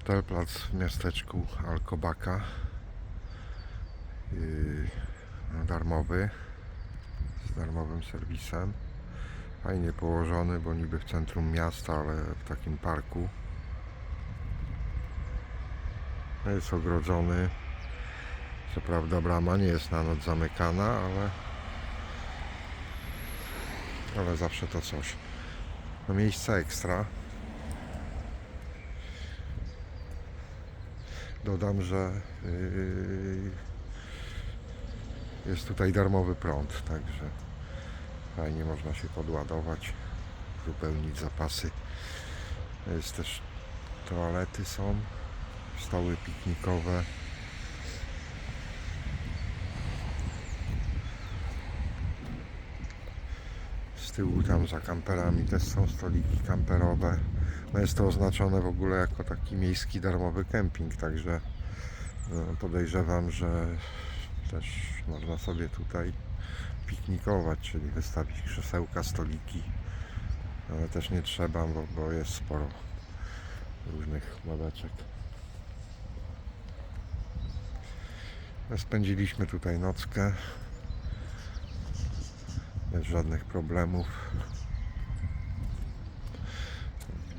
Sztelplac w miasteczku Alkobaka. Darmowy. Z darmowym serwisem. Fajnie położony, bo niby w centrum miasta, ale w takim parku. Jest ogrodzony. Co prawda brama nie jest na noc zamykana, ale ale zawsze to coś. No miejsce ekstra. Dodam, że yy, jest tutaj darmowy prąd, także fajnie można się podładować, wypełnić zapasy. Jest też toalety są, stoły piknikowe. Tyłu tam za kamperami też są stoliki kamperowe. No jest to oznaczone w ogóle jako taki miejski darmowy kemping, także no, podejrzewam, że też można sobie tutaj piknikować, czyli wystawić krzesełka, stoliki, ale też nie trzeba, bo, bo jest sporo różnych ławeczek. Spędziliśmy tutaj nockę bez żadnych problemów.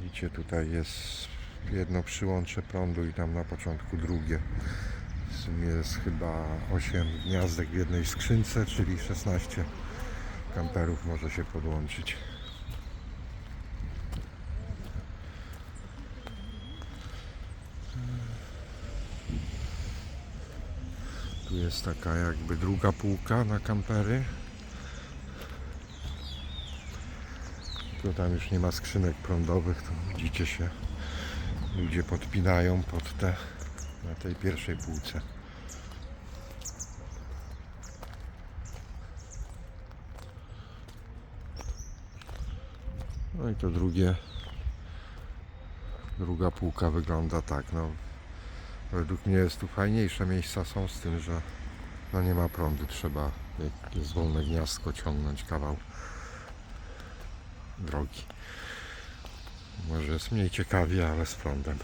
Widzicie, tutaj jest jedno przyłącze prądu i tam na początku drugie. W sumie jest chyba 8 gniazdek w jednej skrzynce, czyli 16 kamperów może się podłączyć. Tu jest taka jakby druga półka na kampery. Tam już nie ma skrzynek prądowych, to widzicie się ludzie podpinają pod te na tej pierwszej półce. No i to drugie druga półka wygląda tak, no według mnie jest tu fajniejsze miejsca są z tym, że no nie ma prądu, trzeba jak jest wolne gniazdko ciągnąć kawał drogi. Może jest mniej ciekawie, ale z prądem.